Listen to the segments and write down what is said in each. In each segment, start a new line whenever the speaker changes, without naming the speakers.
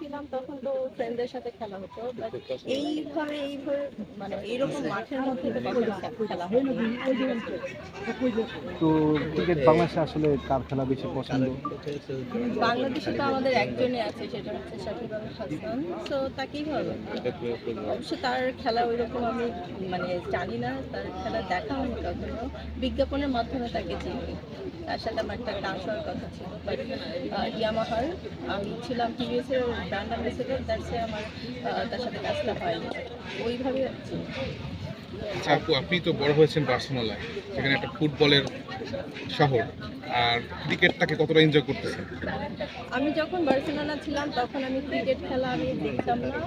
ছিলাম তখন তো ফ্রেন্ডদের সাথে খেলা হতো বাট এইভাবে এইভাবে মানে এরকম মাঠের মধ্যে তো কখনো খেলা হয়নি।
তো ক্রিকেট বাংলাদেশে আসলে কার খেলা বেশি পছন্দ?
বাংলাদেশে তো আমাদের একজনই আছে সেটা হচ্ছে শাকিব আল হাসান। তো তাকেই ভালো। অবশ্য তার খেলা ওই রকম আমি মানে জানি না তার খেলা দেখা হয়নি কখনো। বিজ্ঞাপনের মাধ্যমে তাকে চিনি। তার সাথে আমার একটা ডান্স হওয়ার কথা ছিল। বাট ইয়ামাহার আমি ছিলাম টিভিএসের ব্র্যান্ড তার সে আমার তার সাথে কাজটা হয়নি ওইভাবে চিনি।
আচ্ছা আপু আপনি তো বড় হয়েছেন বার্সেলোনায় সেখানে একটা ফুটবলের শহর আর ক্রিকেটটাকে কতটা এনজয় করতেছেন?
আমি যখন বার্সেলোনা ছিলাম তখন আমি ক্রিকেট খেলা আমি দেখতাম না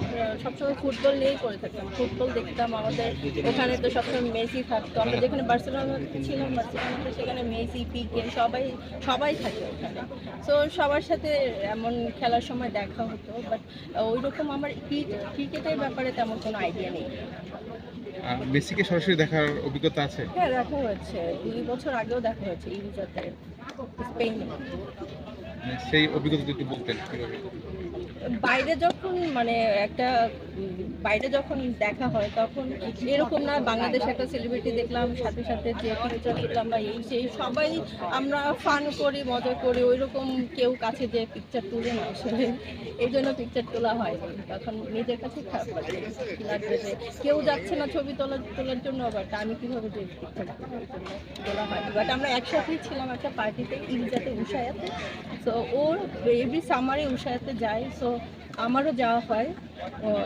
সবসময় ফুটবল নিয়েই করে থাকতাম। ফুটবল দেখতাম আমাদের ওখানে তো সবসময় মেসি থাকতো। আমরা যেখানে বার্সেলোনা ছিলাম বার্সেলোনাতে সেখানে মেসি পিকে সবাই সবাই থাকে ওখানে। সো সবার সাথে এমন খেলার সময় দেখা হতো বাট ওই রকম আমার ক্রিকেটের ব্যাপারে তেমন কোনো আইডিয়া নেই।
মেসিকে সরাসরি দেখার অভিজ্ঞতা আছে?
হ্যাঁ দেখা হয়েছে। দুই বছর আগেও দেখা হয়েছে ইভিজাতে স্পেনে
স্পেন সেই অভিজ্ঞতা যদি বলতেন কীভাবে?
বাইরে যখন মানে একটা বাইরে যখন দেখা হয়, তখন এরকম না বাংলাদেশে একটা সেলিব্রিটি দেখলাম, সাথে সাথে যে দেখলাম বা এই সেই সবাই আমরা ফান করি, মজা করি ওই রকম কেউ কাছে যে পিকচার তুলে না আসলে। এই জন্য পিকচার তোলা হয় তখন নিজের কাছে খারাপ লাগে। লাগবে যে কেউ যাচ্ছে না ছবি তোলার তোলার জন্য বাট আমি কীভাবে যে পিকচার তোলা হয় বাট আমরা একসাথেই ছিলাম একটা পার্টিতে ইলজাতে, উষায়াতে। সো ওর এভরি সামারে উষায়াতে যায়। সো আমারও যাওয়া হয়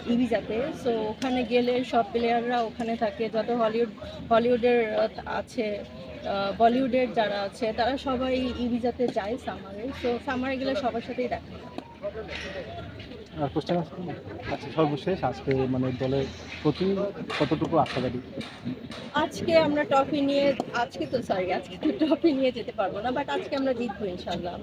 ইভিজাতে সো ওখানে গেলে সব প্লেয়াররা ওখানে থাকে যত হলিউড হলিউডের আছে বলিউডের যারা আছে তারা সবাই ইভিজাতে যায় সামারে সো সামারে গেলে সবার সাথেই দেখা
আর কোশ্চেন আছে আচ্ছা সর্বশেষ আজকে মানে দলের প্রতি কতটুকু আশাবাদী
আজকে আমরা ট্রফি নিয়ে আজকে তো সরি আজকে তো ট্রফি নিয়ে যেতে পারব না বাট আজকে আমরা জিতবো ইনশাল্লাহ